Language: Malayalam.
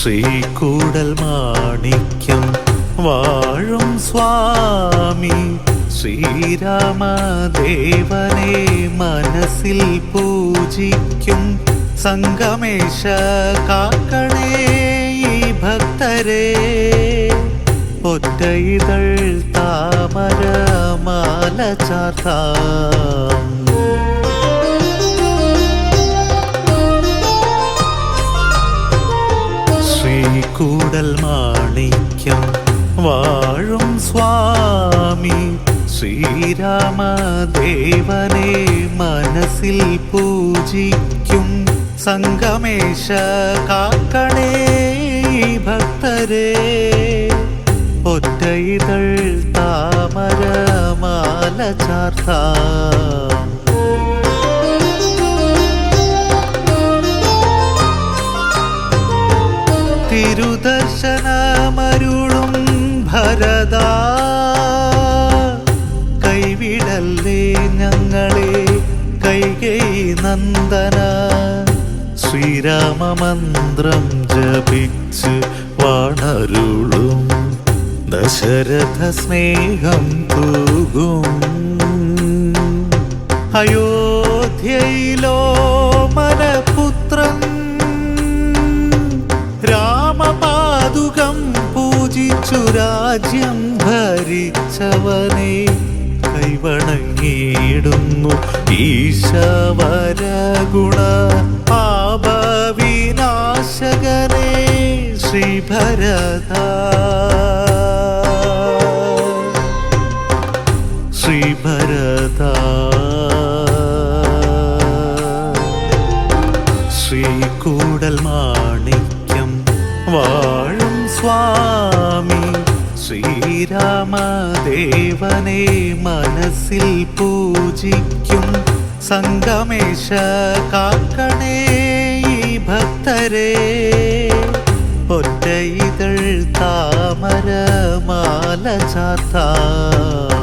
ശ്രീകൂടൽ മാണിക്യം വാഴും സ്വാമി. ശ്രീരാമദേവനെ മനസ്സിൽ പൂജിക്കും. സംഗമേശ കാക്കണേ ഈ ഭക്തരെ. ഒറ്റയിതൾ താമര മാല ചാർത്താം. ശ്രീകൂടൽ മാണിക്യം വാഴും സ്വാമി. ശ്രീരാമദേവനെ മനസ്സിൽ പൂജിക്കും സംഗമേശ കാക്കണേ ഭക്തരെ. ഒറ്റയിതൾ താമര മാല ചാർത്താം. തിരുദർശനമരുളും ഭരത. കൈവിടല്ലേ ഞങ്ങളെ കൈകൈ നന്ദന. ശ്രീരാമമന്ത്രം ജപിച്ച് വാണരുളും. ദശരഥ സ്നേഹം തൂകും. അയോധ്യയിലോ മനപുത്രൻ രാമപാതുകം പൂജിച്ചു രാജ്യം ഭരിച്ചവനെ കൈവണങ്ങിയിടുന്നു. ഈശവര ഗുണ പാപവിനാശകനെ ശ്രീഭരതാ. മാണിക്യം വാഴും സ്വാമി. ശ്രീരാമദേവനെ മനസ്സിൽ പൂജിക്കും സംഗമേശ കാക്കണേ ഈ ഒറ്റ ഇതൾ താമര മാല ചാർത്താം.